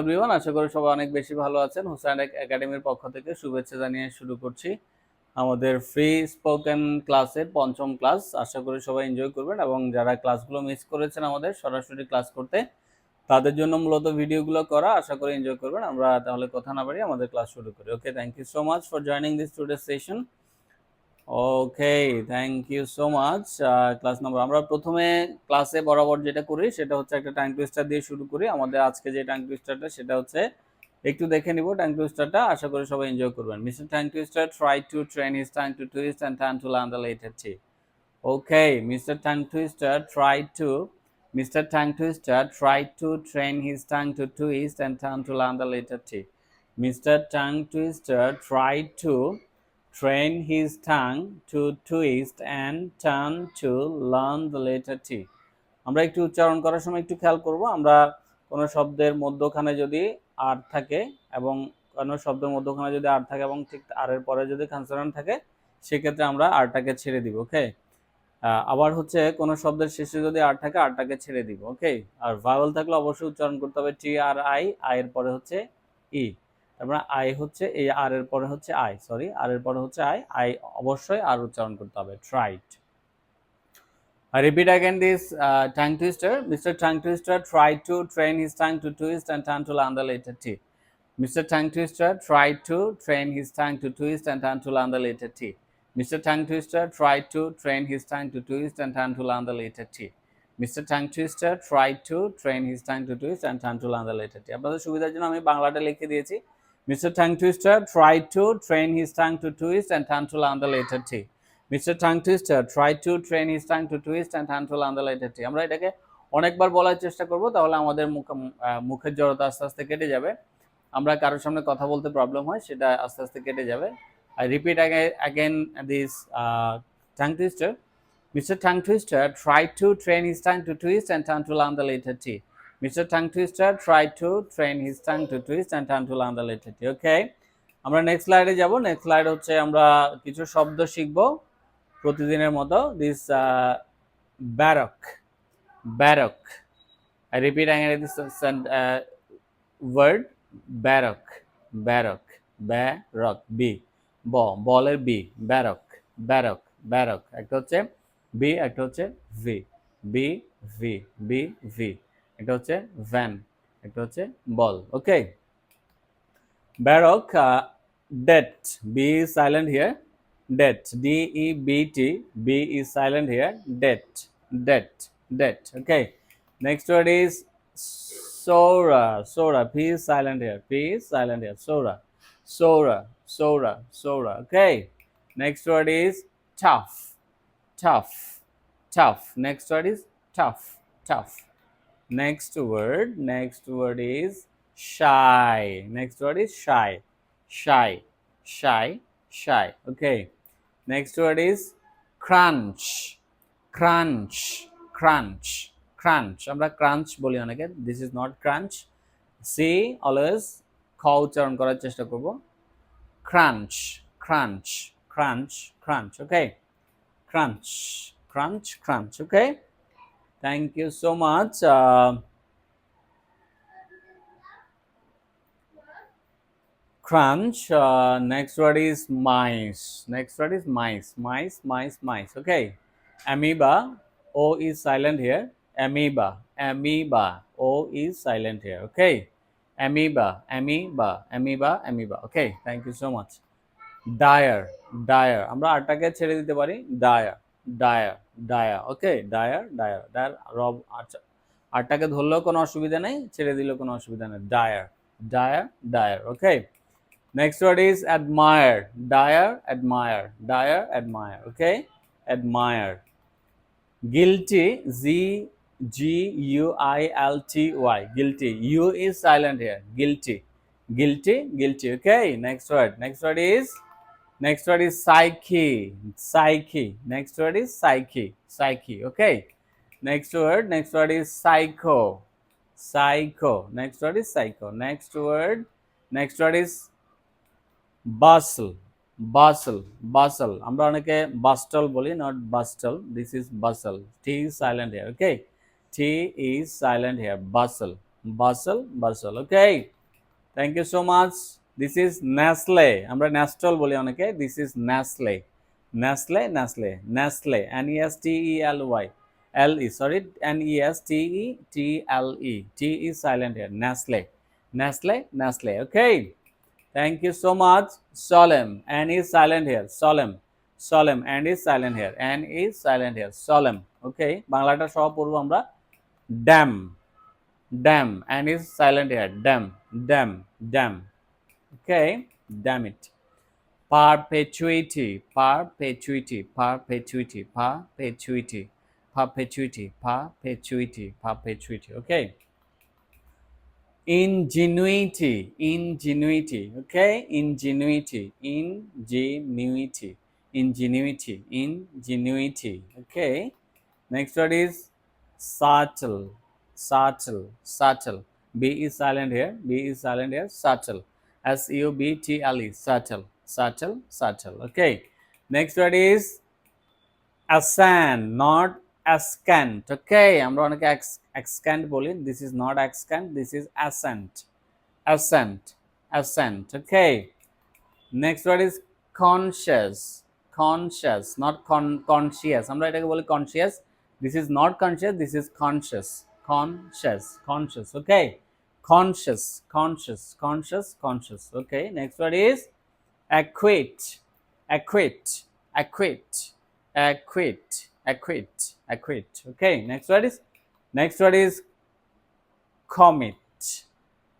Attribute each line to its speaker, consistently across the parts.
Speaker 1: Everyone আশা করি সবাই অনেক বেশি ভালো আছেন। হুসাইন একাডেমির পক্ষ থেকে শুভেচ্ছা জানিয়ে শুরু করছি আমাদের ফ্রি স্পোকেন ক্লাসের পঞ্চম ক্লাস আশা করি সবাই এনজয় করবেন এবং যারা ক্লাসগুলো মিস করেছেন আমাদের সরাসরি ক্লাস করতে, তাদের জন্য মূলত ভিডিওগুলো করা। আশা করি এনজয় করবেন। আমরা তাহলে কথা না বাড়িয়ে আমাদের ক্লাস শুরু করি। Okay thank you so much for joining this today session okay thank you so much class number আমরা প্রথমে ক্লাসে বরাবর যেটা করি, সেটা হচ্ছে একটা টাইম টুইস্টার দিয়ে শুরু করি। আমাদের আজকে যে টাইম টুইস্টারটা সেটা হচ্ছে একটু দেখে নিব টাইম টুইস্টারটা আশা করি সবাই এনজয় করবেন। Mister time twister try to train his time to twist and time to learn the letter T okay Mister time twister try to Mister time twister try to train his time to twist and time to learn the letter T Mister time twister try to train his tongue to twist and turn to learn the letter T. আমরা একটু উচ্চারণ করার সময় একটু খেয়াল করব। আমরা কোনো শব্দের মধ্যখানে যদি আর থাকে এবং কোনো শব্দের মধ্যখানে যদি আর থাকে এবং ঠিক আর এর পরে যদি কনসোনেন্ট থাকে, সেক্ষেত্রে আমরা আরটাকে ছেড়ে দিব ওকে আবার হচ্ছে কোনো শব্দের শেষে যদি আর থাকে আরটাকে ছেড়ে দিব ওকে আর ভাওয়েল থাকলে অবশ্যই উচ্চারণ করতে হবে টি আর আই আই এর পরে হচ্ছে ই তারপরে আই হচ্ছে, এই আর এর পরে হচ্ছে আই সরি আর এর পরে হচ্ছে আই আই অবশ্যই আর উচ্চারণ করতে হবে try to repeat again this tongue twister Mister tongue twister try to train his tongue to twist and turn to learn the letter T Mister tongue twister try to train his tongue to twist and turn to learn the letter T Mister tongue twister try to train his tongue to twist and turn to learn the letter T Mister tongue twister try to train his tongue to twist and turn to learn the letter T আপনাদের সুবিধার জন্য আমি বাংলাটা লিখে দিয়েছি। Mr. Tongue Twister tried to train his tongue to twist and turn to learn the letter T. Mr. Tongue Twister tried to train his tongue to twist and turn to learn the letter T. আমরা এটাকে অনেকবার বলার চেষ্টা করব তাহলে আমাদের মুখ মুখের জড়তা আস্তে আস্তে কেটে যাবে আমরা কারোর সামনে কথা বলতে প্রবলেম হয় সেটা আস্তে আস্তে কেটে যাবে I repeat again this tongue twister Mr. Tongue Twister tried to train his tongue to twist and turn to learn the letter T. Mr. Tongue Twister tried to train his tongue to twist and turn to learn the T. Okay? আমরা next স্লাইডে যাব next slide হচ্ছে আমরা কিছু শব্দ শিখব প্রতিদিনের মতো this barrack barrack I repeat this uh, word barrack barrack barrack B ব বলের বি ব্যারক ব্যারক ব্যারক একটা হচ্ছে বি একটা হচ্ছে V B V B V একটা হচ্ছে ভ্যান একটা হচ্ছে বল okay barrack debt B is silent here debt D E B T B is silent here debt debt debt okay next word is Sora, Sora. P is silent here. P is silent here. Sora, Sora, Sora, Sora. Okay. Next word is tough, tough, tough. Next word is tough, tough. Next word, next word is shy. Next word is shy, shy, shy, shy. Okay. Next word is crunch, crunch, crunch. Crunch আমরা crunch বলি অনেকে। This is not crunch C always খ উচ্চারণ করার চেষ্টা করব। Crunch crunch crunch crunch okay crunch crunch crunch okay thank you so much crunch uh, next word is mice next word is mice mice mice mice okay amoeba o is silent here amoeba amoeba o is silent here okay amoeba amoeba amoeba amoeba okay thank you so much dire dire আমরা আরটাকে ছেড়ে দিতে পারি dire dire ডায়া okay ডায়ার Dier ডায়ার রব আচ্ছা। আটটাকে ধরলেও কোনো অসুবিধা নেই, ছেড়ে দিলেও কোনো অসুবিধা নেই। Dire dire dire okay next word is admire dire admire dire admire okay admire guilty G G U I L T Y guilty U is silent here guilty guilty guilty okay next word next word is next word is psyche psyche next word is psyche psyche okay next word next word is psycho psycho next word is psycho next word next word is bustle বাসল বাসল আমরা অনেকে বাস্টল বলি not bustle this is bustle T is silent here okay T is silent here bustle bustle bustle okay thank you so much This is nestle আমরা ন্যাস্টল বলি অনেকে। This is nestle nestle nestle nestle N E S T E L Y L E sorry N E S T E T L E T is silent here nestle nestle nestle okay thank you so much solemn N is silent here solemn solemn N is silent here N is silent here solemn okay বাংলাটা সহ পড়ব আমরা। Damn damn N is silent here damn damn damn okay damn it perpetuity perpetuity perpetuity perpetuity perpetuity perpetuity perpetuity okay ingenuity ingenuity okay ingenuity ingenuity ingenuity ingenuity okay next word is subtle subtle subtle b is silent here b is silent here subtle S U B T L E, subtle, subtle, subtle. Okay. Next word is ascend, not ascent. Okay. I'm going to ascent. This is not ascant. This is ascent, ascent, ascent. Okay. Next word is conscious, conscious, not con conscious. I'm going to conscious. This is not conscious. This is conscious, conscious, conscious. Okay conscious conscious conscious conscious. Okay next word is acquit acquit acquit acquit acquit acquit. Okay next word is next word is commit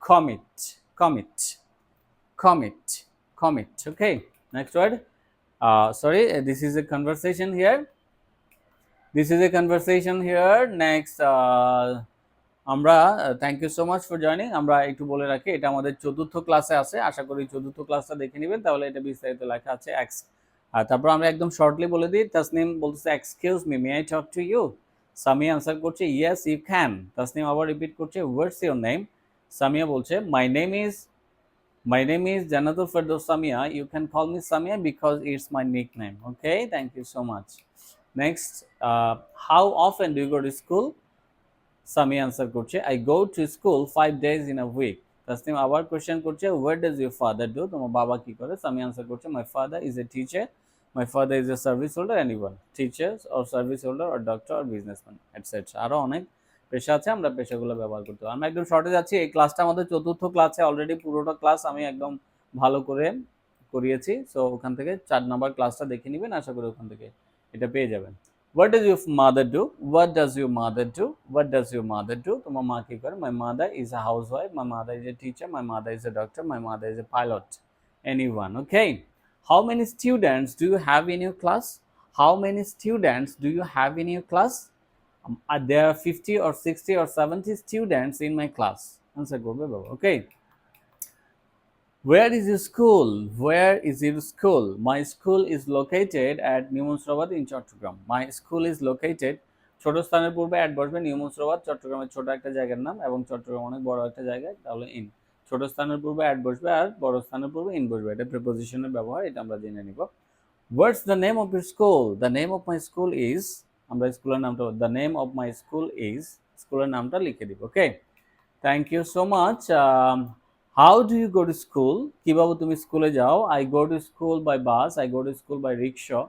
Speaker 1: commit commit commit commit. Okay next word. Uh sorry uh, this is a conversation here. This is a conversation here. Next uh আমরা thank you so much for joining আমরা একটু বলে রাখি, এটা আমাদের চতুর্থ ক্লাসে আছে। আশা করি চতুর্থ ক্লাসটা দেখে নেবেন। তাহলে এটা বিস্তারিত লেখা আছে এক্স আর তারপর আমরা একদম শর্টলি বলে দিই, তাসনিম বলতেছে excuse me may I talk to you Samia answer করছে ইয়েস ইউ ক্যান তাসনিম আবার রিপিট করছে হোয়াটস ইউর নেম সামিয়া বলছে my name is my name is Jannatul Ferdous Samia you can call me Samia because it's my nick name okay thank you so much next how often do you go to school Sami answer করছে I go to school five days in a week Tasnim আবার question করছে what does your father do তোমার বাবা কি করে? Sami answer করছে my father is a teacher my father is a service holder any one teachers or service holder or doctor or businessman etcetera আরও অনেক পেশা আছে, আমরা পেশাগুলো ব্যবহার করতে পারি আমরা একদম শর্টে যাচ্ছি এই ক্লাসটা আমাদের চতুর্থ ক্লাসে অলরেডি পুরোটা ক্লাস আমি একদম ভালো করে করিয়েছি। সো ওখান থেকে চার নাম্বার ক্লাসটা দেখে নেবেন, আশা করি ওখান থেকে এটা পেয়ে যাবেন। what does your mother do what does your mother do what does your mother do তোমার মা কি করে my mother is a housewife my mother is a teacher my mother is a doctor my mother is a pilot anyone okay how many students do you have in your class how many students do you have in your class um, are there 50 or 60 or 70 students in my class answer করবে বাবা okay Where is your school? Where is your school? My school is located at New Musrabad in Chattogram. My school is located ছোট স্থানের পূর্বে add বসবে new চট্টগ্রামের ছোট একটা জায়গার নাম এবং চট্টগ্রাম অনেক বড় একটা জায়গা, তাহলে ইন ছোট স্থানের পূর্বে অ্যাড বসবে আর বড় স্থানের পূর্বে ইন বসবে এটা প্রিপোজিশনের ব্যবহার, এটা আমরা জেনে নিব what's the name of your school the name of my school is আমরা স্কুলের নামটা the name of my school is স্কুলের নামটা লিখে দিব okay thank you so much how do you go to school কীভাবে তুমি স্কুলে যাও। I go to school by bus I go to school by rickshaw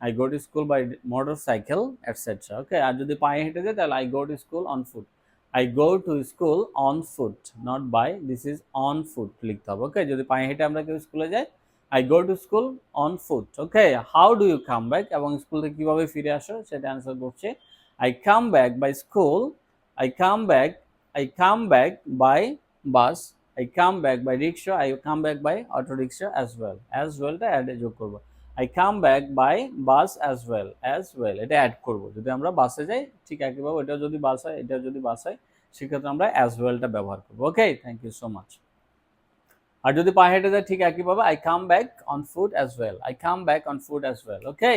Speaker 1: I go to school by motorcycle etcetera okay আর যদি পায়ে হেঁটে যায় তাহলে I go to school on foot I go to school on foot not by this is on foot লিখতে হবে ওকে যদি পায়ে হেঁটে আমরা কেউ স্কুলে যাই I go to school on foot okay how do you come back এবং স্কুল থেকে কীভাবে ফিরে আসো? সেটা অ্যান্সার করছে। I come back by school I come back I come back by bus I come back by rickshaw, I come back by auto rickshaw as well. As well টা add যোগ করব। I come back by bus as well. As well এটা add করব। যদি আমরা বাসে যাই ঠিক একইভাবে এটা যদি বাস হয় এটা যদি বাস হয় সেক্ষেত্রে আমরা as ওয়েলটা ব্যবহার করব। Okay thank you so much আর যদি পায়ে হেঁটে যায় ঠিক একইভাবে I come back on food as well I come back on food as well okay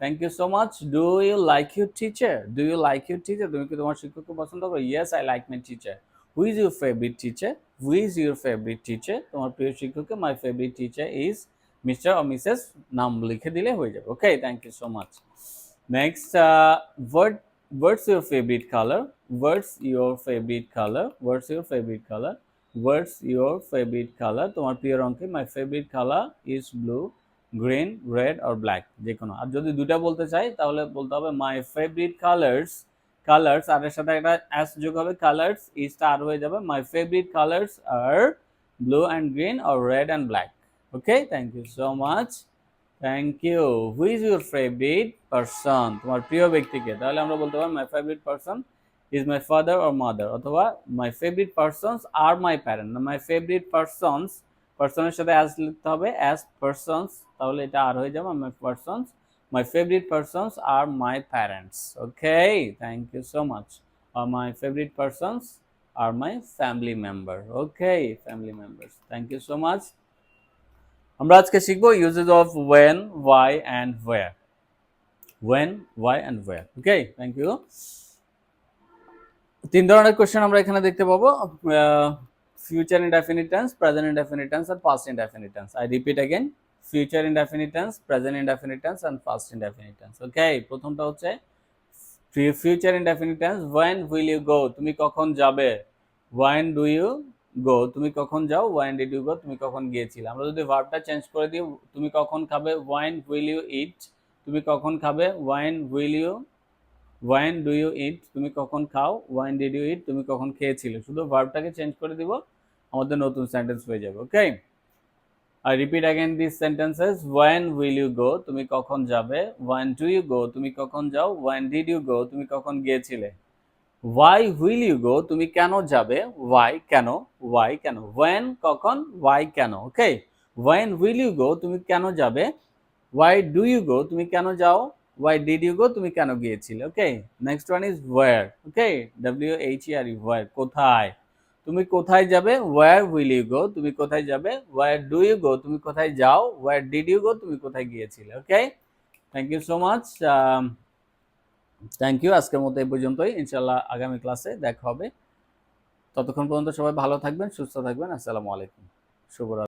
Speaker 1: thank you so much do you like your teacher do you like your teacher তুমি কি তোমার শিক্ষককে পছন্দ করো? Yes I like my teacher who is your favourite teacher who is your favourite teacher তোমার প্রিয় শিক্ষককে my favourite teacher is Mister O Mrs নাম লিখে দিলে হয়ে যাবে। Okay thank you so much next word what's your favorite color? What's your favorite color? What's your favorite color? What's your favorite color? তোমার প্রিয় রং কি my favorite color is blue green red R black যে কোনো আর যদি দুটা বলতে চাই, তাহলে বলতে হবে মাই ফেভারিট কালার্স কালার্স আর এর সাথে একটা অ্যাস যোগ হবে কালার্স ইজটা আর হয়ে যাবে। My favourite colours are blue and green R red and black okay thank you so much thank you who is your favourite person তোমার প্রিয় ব্যক্তিকে। তাহলে আমরা বলতে পারি my favourite person is my father or mother অথবা my favourite persons are my parent my favourite persons পার্সনের সাথে অ্যাজ লিখতে হবে অ্যাজ পার্সনস তাহলে এটা আর হয়ে যাবে my persons My favourite persons are my parents okay thank you so much R my favourite persons are my family member okay family members thank you so much আমরা আজকে শিখবো uses of when why and where when why and where okay thank you তিন ধরনের question আমরা এখানে দেখতে পাবো future indefinite tense, present indefinite tense, and past indefinite tense. I repeat again: indefinite tense, present indefinite tense, and past indefinite tense. Okay, প্রথমটা হচ্ছে future indefinite tense. When will you go? তুমি কখন যাবে? When do you go? তুমি কখন যাও? When did you go? তুমি কখন গিয়েছিলে? আমরা যদি ভার্বটা চেঞ্জ করে দিই, তুমি কখন খাবে? When will you eat? তুমি কখন খাবে? When will you when do you eat তুমি কখন খাও ওয়াইন ডিড ইউ ইট তুমি কখন খেয়েছিলে শুধু ভার্বটাকে চেঞ্জ করে দিব আমাদের নতুন সেন্টেন্স হয়ে যাবে okay R repeat again this sentences when will you go তুমি কখন যাবে? ওয়াইন ডু ইউ গো তুমি কখন যাও? ওয়াইন ডিড ইউ গো তুমি কখন গিয়েছিলে? ওয়াই উইল ইউ গো তুমি কেন যাবে? ওয়াই কেন? ওয়াই কেন? ওয়েন কখন? ওয়াই কেন? Okay when will you go তুমি কেন যাবে? ওয়াই ডু ইউ গো তুমি কেন যাও? ওয়াই ডিড ইউ গো তুমি কেন গিয়েছিলে? Okay next one is where okay W H are you where কোথায়? তুমি কোথায় যাবে? ওয়ার উইল ইউ গো তুমি কোথায় যাবে? ওয়ার ডু ইউ গো তুমি কোথায় যাও? ওয়ার ডিড ইউ গো তুমি কোথায় গিয়েছিলে? Okay thank you so much thank you আজকের মতো এই পর্যন্তই। ইনশাল্লাহ আগামী ক্লাসে দেখা হবে। ততক্ষণ পর্যন্ত সবাই ভালো থাকবেন, সুস্থ থাকবেন। আসসালামু আলাইকুম। শুভরাত্রি।